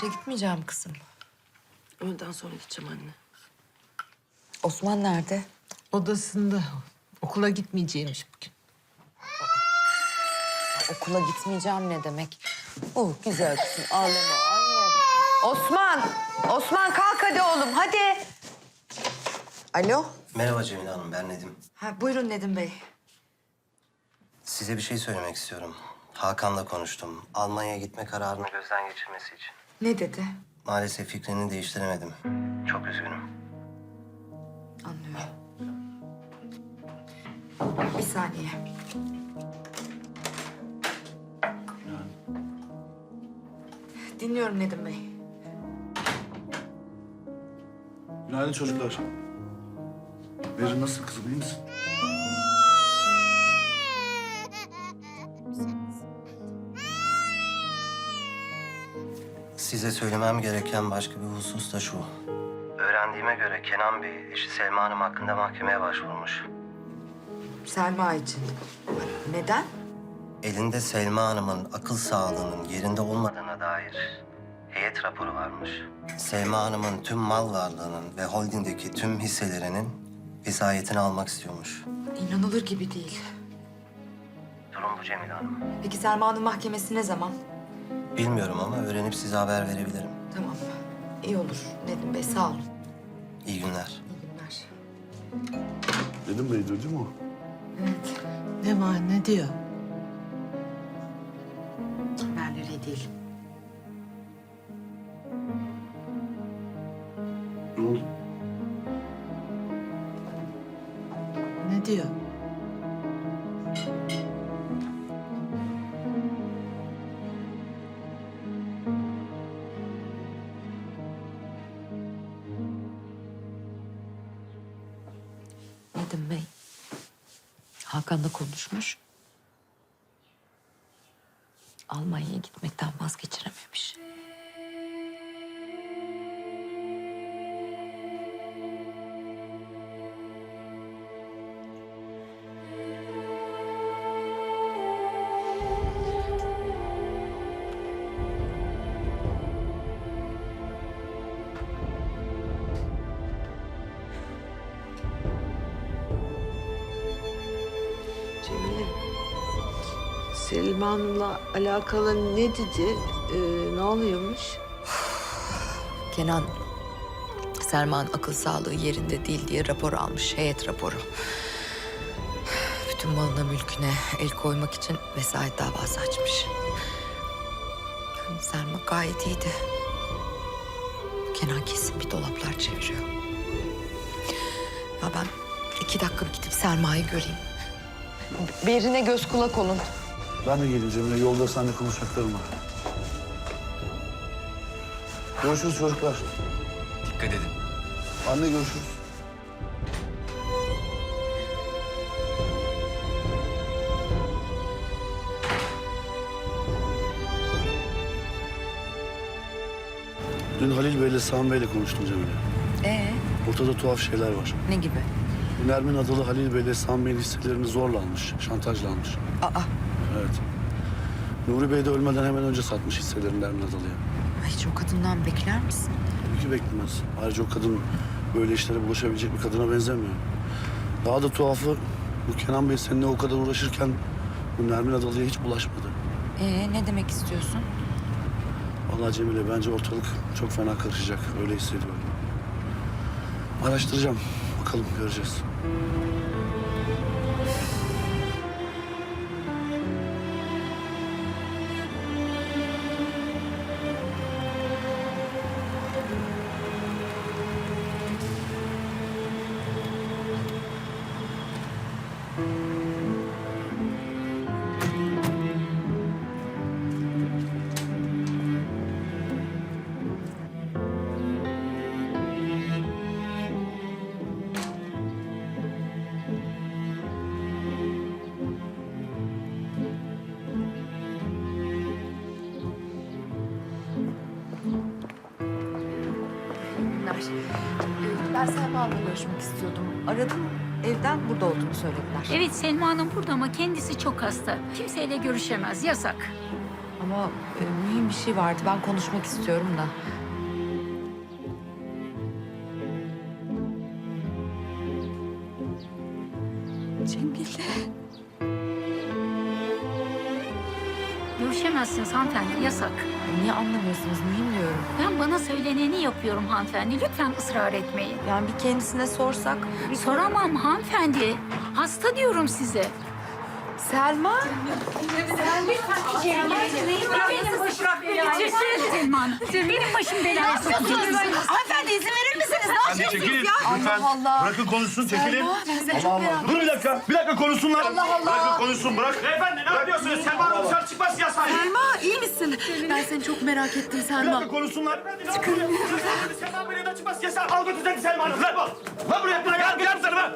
İşe gitmeyeceğim kızım. Öğleden sonra gideceğim anne. Osman nerede? Odasında. Okula gitmeyeceğimiş bugün. Okula gitmeyeceğim ne demek? Oh güzel kızım ağlama annem. Osman! Osman kalk hadi oğlum hadi. Alo. Merhaba Cemile Hanım, ben Nedim. Ha, buyurun Nedim Bey. Size bir şey söylemek istiyorum. Hakan'la konuştum. Almanya'ya gitme kararını gözden geçirmesi için. Ne dedi? Maalesef fikrini değiştiremedim. Çok üzgünüm. Anlıyorum. Bir saniye. Dinliyorum Nedim Bey. Günaydın çocuklar. Berin nasıl kızım iyi misin? Size söylemem gereken başka bir husus da şu. Öğrendiğime göre Kenan Bey eşi Selma Hanım hakkında mahkemeye başvurmuş. Selma için. Neden? Elinde Selma Hanım'ın akıl sağlığının yerinde olmadığına dair heyet raporu varmış. Selma Hanım'ın tüm mal varlığının ve holdingdeki tüm hisselerinin vesayetini almak istiyormuş. İnanılır gibi değil. Durum bu Cemile Hanım. Peki Selma'nın mahkemesi ne zaman? Bilmiyorum ama öğrenip size haber verebilirim. Tamam. İyi olur Nedim Bey sağ olun. İyi günler. İyi günler. Dedim Bey duydun mu? Evet. Ne var ne diyor? Haberleri değil. Ne oldu? Ne diyor? Nedim Bey. Hakan'la konuşmuş. Almanya'ya gitmekten vazgeçirememiş. Hanım'la alakalı ne dedi? Ee, ne oluyormuş? Kenan, Selma'nın akıl sağlığı yerinde değil diye rapor almış, heyet raporu. Bütün malına mülküne el koymak için vesayet davası açmış. Selma gayet iyiydi. Kenan kesin bir dolaplar çeviriyor. Ya ben iki dakika gidip Selma'yı göreyim. Berine göz kulak olun. Ben de geleyim Cemile. Yolda seninle konuşacaklarım var. Görüşürüz çocuklar. Dikkat edin. Anne görüşürüz. Dün Halil Bey'le Sami Bey'le konuştum Cemile. Ee, Ortada tuhaf şeyler var. ne gibi? Nermin Adalı Halil Bey'le Sami Bey'in hisselerini zorla almış, şantajla almış. Aa, Evet. Nuri Bey de ölmeden hemen önce satmış hisselerini Nermin Adalı'ya. hiç o kadından bekler misin? Tabii ki beklemez. Ayrıca o kadın böyle işlere bulaşabilecek bir kadına benzemiyor. Daha da tuhafı bu Kenan Bey seninle o kadar uğraşırken bu Nermin Adalı'ya hiç bulaşmadı. Ee, ne demek istiyorsun? Vallahi Cemile bence ortalık çok fena karışacak. Öyle hissediyorum. Araştıracağım. Bakalım göreceğiz. Ee, Ben Selma'la görüşmek istiyordum. Aradım. Evden burada olduğunu söylediler. Evet Selma Hanım burada ama kendisi çok hasta. Kimseyle görüşemez. Yasak. Ama e, mühim bir şey vardı. Ben konuşmak istiyorum da. Görüşemezsiniz hanımefendi, yasak. Niye anlamıyorsunuz? Mühim diyorum. Ben bana söyleneni yapıyorum hanımefendi. Lütfen ısrar etmeyin. Yani bir kendisine sorsak. Soramam hanımefendi. Hasta diyorum size. Selma. Selman. Benim başım belaya sokacaksınız. Hanımefendi izin verir misiniz? Ne Anne çekilin lütfen. Allah. Bırakın konuşsun çekilin. çok merak Dur bir dakika. Bir dakika konuşsunlar. Allah Allah. Bırakın konuşsun bırak. Beyefendi ne yapıyorsunuz? Selma Hanım dışarı çıkması yasak. Selma iyi misin? Ben seni çok merak ettim Bir Selma. dakika konuşsunlar. Çıkın. Selma Bey'in de çıkması yasak. Al götür seni Selma Hanım. Lan bak. Lan buraya. Gel gel bu tarafa.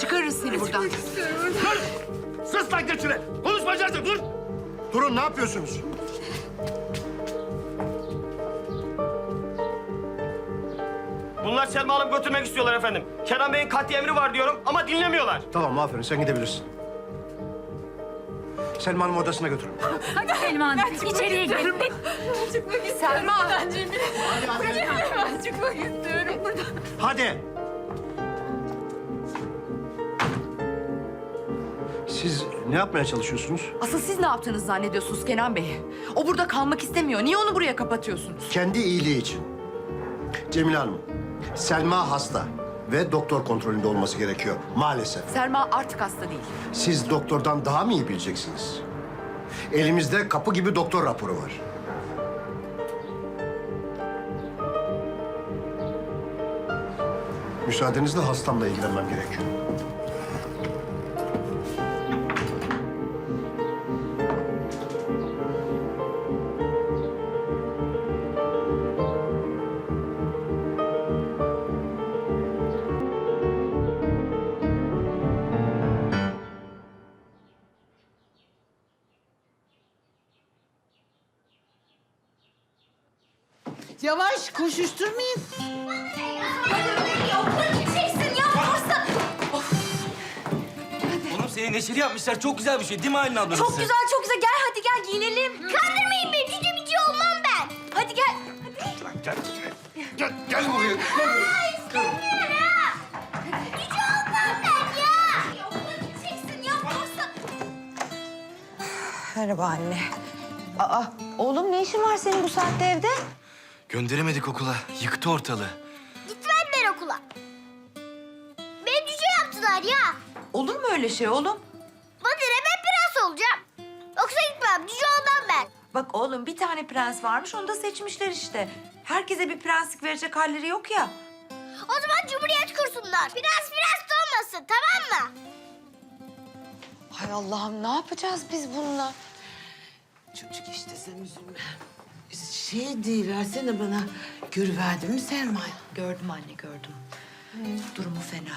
Çıkarırız seni buradan. Dur. Sus lan geç şuraya. Konuşmayacaksın dur. Durun ne yapıyorsunuz? Bunlar Selma Hanım götürmek istiyorlar efendim. Kenan Bey'in katli emri var diyorum ama dinlemiyorlar. Tamam aferin sen gidebilirsin. Selma Hanım odasına götürün. Hadi Selman, içeriye girin. Selma. Hadi. Siz ne yapmaya çalışıyorsunuz? Asıl siz ne yaptığınızı zannediyorsunuz Kenan Bey? O burada kalmak istemiyor. Niye onu buraya kapatıyorsunuz? Kendi iyiliği için. Cemile Hanım, Selma hasta ve doktor kontrolünde olması gerekiyor maalesef. Selma artık hasta değil. Siz doktordan daha mı iyi bileceksiniz? Elimizde kapı gibi doktor raporu var. Müsaadenizle hastamla ilgilenmem gerekiyor. Yavaş koşuşturmayın. Oğlum seni neşeli yapmışlar. Çok güzel bir şey değil mi Aylin abla? Çok güzel çok güzel. Gel hadi gel giyinelim. Kandırmayın beni. Cüce bici olmam ben. Hadi gel. Gel, gel, gel buraya. Ay istemiyorum ha. Cüce olmam ben ya. Okula gideceksin ya. Borsa. Merhaba anne. Aa, oğlum ne işin var senin bu saatte evde? Gönderemedik okula. Yıktı ortalığı. Gitmem okula. Beni cüce yaptılar ya. Olur mu öyle şey oğlum? Ne ben prens olacağım. Yoksa gitmem. Cüce olmam ben. Bak oğlum bir tane prens varmış onu da seçmişler işte. Herkese bir prenslik verecek halleri yok ya. O zaman cumhuriyet kursunlar. Prens prens de olmasın tamam mı? Hay Allah'ım ne yapacağız biz bununla? Çocuk işte sen üzülme. Şey deyiversene bana. Görüverdin mi Selma'yı? Gördüm anne gördüm. Durumu fena.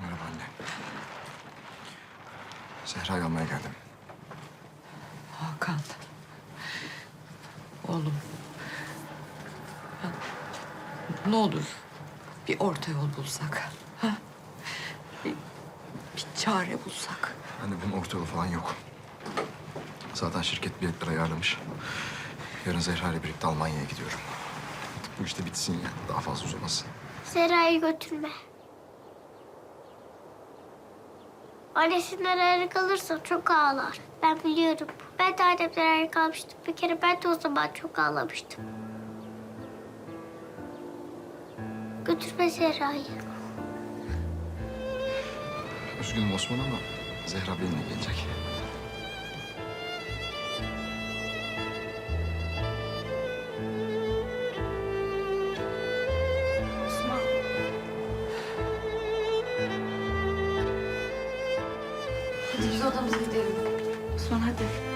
Merhaba anne. Zehra'yı almaya geldim. Hakan. Oğlum. Ya, Ne olur bir orta yol bulsak. Ha? Çare bulsak. Anne bunun orta yolu falan yok. Zaten şirket biletleri ayarlamış. Yarın Zehra ile birlikte Almanya'ya gidiyorum. Artık bu işte bitsin ya. Daha fazla uzamasın. Serayı götürme. Annesinden ayrı kalırsa çok ağlar. Ben biliyorum. Ben de annemden ayrı kalmıştım. Bir kere ben de o zaman çok ağlamıştım. Götürme Serayı. Üzgünüm Osman ama Zehra benimle gelecek. Osman. Hadi biz odamıza gidelim. Osman hadi.